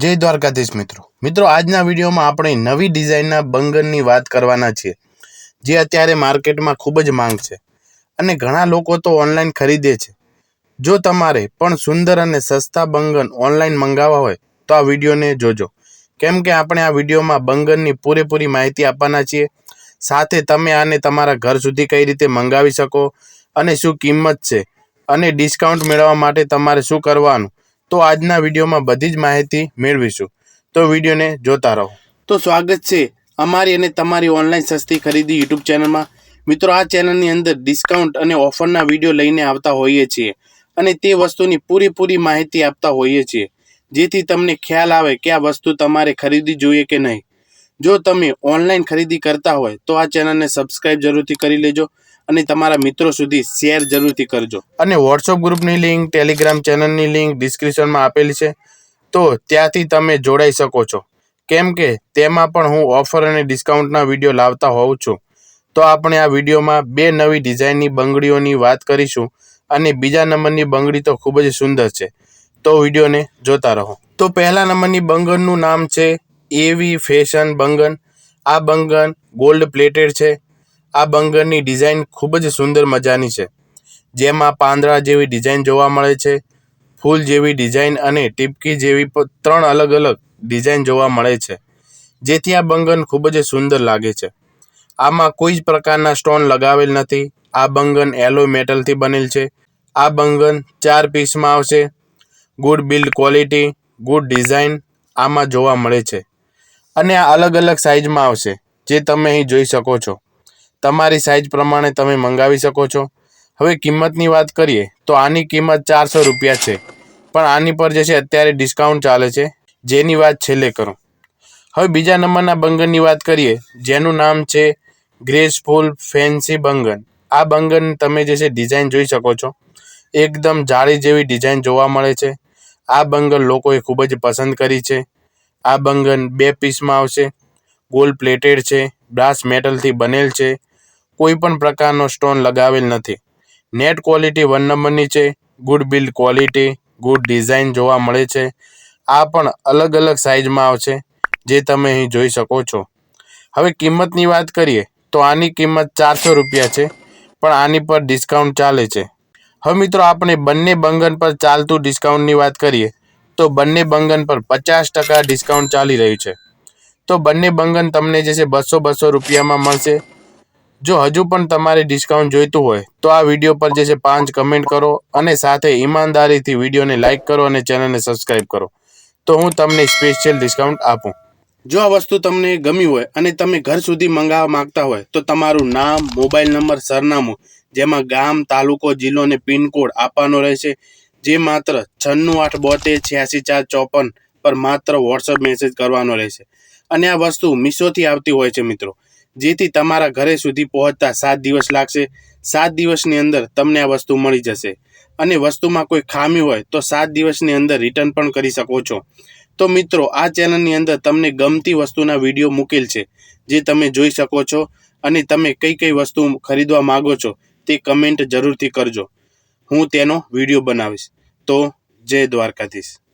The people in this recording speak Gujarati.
જય દ્વારકાધીશ મિત્રો. મિત્રો, આજના વિડીયોમાં આપણે નવી ડિઝાઇનના બંગનની વાત કરવાના છીએ, જે અત્યારે માર્કેટમાં ખૂબ જ માંગ છે અને ઘણા લોકો તો ઓનલાઈન ખરીદે છે. જો તમારે પણ સુંદર અને સસ્તા બંગન ઓનલાઈન મંગાવવા હોય, તો આ વિડીયોને જોજો. કેમ કે આપણે આ વિડીયોમાં બંગનની પૂરેપૂરી માહિતી આપવાના છીએ, સાથે તમે આને તમારા ઘર સુધી કઈ રીતે મંગાવી શકો અને શું કિંમત છે અને ડિસ્કાઉન્ટ મેળવવા માટે તમારે શું કરવાનું તો આજના વિડીયોમાં બધી જ માહિતી મેળવીશું. તો વિડીયોને જોતા રહો. તો સ્વાગત છે અમારી અને તમારી ઓનલાઈન સસ્તી ખરીદી યુટ્યુબ ચેનલમાં. મિત્રો, આ ચેનલની અંદર ડિસ્કાઉન્ટ અને ઓફરના વીડિયો લઈને આવતા હોઈએ છીએ અને તે વસ્તુની પૂરેપૂરી માહિતી આપતા હોઈએ છીએ. જેથી તમને ખ્યાલ આવે કે આ વસ્તુ તમારે ખરીદવી જોઈએ કે નહીં. જો તમે ઓનલાઈન ખરીદી કરતા હોય તો આ ચેનલને સબસ્ક્રાઈબ જરૂરથી કરી લેજો અને તમારા મિત્રો સુધી શેર જરૂરથી કરજો. અને વોટ્સઅપ ગ્રુપની લિંક ટેલિગ્રામ ચેનલની લિંક ડિસ્ક્રિપ્શનમાં આપેલી છે. તો ત્યાંથી તમે જોડાઈ શકો છો. કેમ કે તેમાં પણ હું ઓફર અને ડિસ્કાઉન્ટના વીડિયો લાવતા હોઉં છું. તો આપણે આ વિડીયોમાં બે નવી ડિઝાઇનની બંગડીઓની વાત કરીશું અને બીજા નંબરની બંગડી તો ખૂબ જ સુંદર છે. તો વિડીયોને જોતા રહો. તો પહેલા નંબરની બંગનનું નામ છે એવી ફેશન બંગન. આ બંગન ગોલ્ડ પ્લેટેડ છે. આ બંગરની ડિઝાઇન ખૂબ જ સુંદર મજાની છે. જેમાં પાંદડા જેવી ડિઝાઇન જોવા મળે છે, ફૂલ જેવી ડિઝાઇન અને ટીપકી જેવી ત્રણ અલગ અલગ ડિઝાઇન જોવા મળે છે, જેથી આ બંગન ખૂબ જ સુંદર લાગે છે. આમાં કોઈ જ પ્રકારના સ્ટોન લગાવેલ નથી. આ બંગન એલો મેટલથી બનેલ છે. આ બંગન ચાર પીસમાં આવશે. Good build quality, good design આમાં જોવા મળે છે. અને આ અલગ અલગ સાઇઝમાં આવશે, જે તમે અહીં જોઈ શકો છો. તમારી સાઇઝ પ્રમાણે તમે મંગાવી શકો છો. હવે કિંમતની વાત કરીએ, તો આની કિંમત ચારસો રૂપિયા છે. પણ આની પર જે છે, અત્યારે ડિસ્કાઉન્ટ ચાલે છે. જેની વાત છેલ્લે કરું. હવે બીજા નંબરના બંગનની વાત કરીએ, જેનું નામ છે ગ્રેસફુલ ફેન્સી બંગન. આ બંગન તમે જે છે ડિઝાઇન જોઈ શકો છો. એકદમ જાળી જેવી ડિઝાઇન જોવા મળે છે. આ બંગન લોકોએ ખૂબ જ પસંદ કરી છે. આ બંગન બે પીસમાં આવશે. ગોલ્ડ પ્લેટેડ છે. બ્રાસ મેટલથી બનેલ છે. કોઈ પણ પ્રકારનો સ્ટોન લગાવેલ નથી. નેટ ક્વોલિટી વન નંબરની છે. Good build quality, good design જોવા મળે છે. આ પણ અલગ અલગ સાઇઝમાં આવશે, જે તમે અહીં જોઈ શકો છો. હવે કિંમતની વાત કરીએ, તો આની કિંમત ચારસો રૂપિયા છે, પણ આની પર ડિસ્કાઉન્ટ ચાલે છે. હવે મિત્રો, આપણે બંને બંગન પર ચાલતું ડિસ્કાઉન્ટની વાત કરીએ, તો બંને બંગન પર પચાસ ટકા ડિસ્કાઉન્ટ ચાલી રહ્યું છે. તો બંને બંગન તમને જે છે બસો બસો રૂપિયામાં મળશે. જો હજુ પણ તમારે ડિસ્કાઉન્ટ જોઈતું હોય, તો આ વીડિયો પર જે છે પાંચ કમેન્ટ કરો અને સાથે ઈમાનદારીથી વિડીયોને લાઇક કરો અને ચેનલને સબસ્ક્રાઇબ કરો. તો હું તમને સ્પેશિયલ ડિસ્કાઉન્ટ આપું. જો આ વસ્તુ તમને ગમી હોય અને તમે ઘર સુધી મંગાવવા માંગતા હોય, તો તમારું નામ, મોબાઈલ નંબર, સરનામું, જેમાં ગામ, તાલુકો, જિલ્લો અને પિનકોડ આપવાનો રહેશે. જે માત્ર છન્નું આઠ બોતેર છ્યાસી ચાર ચોપન પર માત્ર વોટ્સઅપ મેસેજ કરવાનો રહેશે. અને આ વસ્તુ મીશોથી આવતી હોય છે મિત્રો. જેથી તમારા ઘરે સુધી પહોંચતા સાત દિવસ લાગશે. સાત દિવસની અંદર તમને આ વસ્તુ મળી જશે. અને વસ્તુમાં કોઈ ખામી હોય તો સાત દિવસની અંદર રિટર્ન પણ કરી શકો છો. તો મિત્રો, આ ચેનલની અંદર તમને ગમતી વસ્તુના વીડિયો મૂકેલ છે, જે તમે જોઈ શકો છો અને તમે કઈ કઈ વસ્તુ ખરીદવા માંગો છો તે કમેન્ટ જરૂરથી કરજો. હું તેનો વીડિયો બનાવીશ. તો જય દ્વારકાધીશ.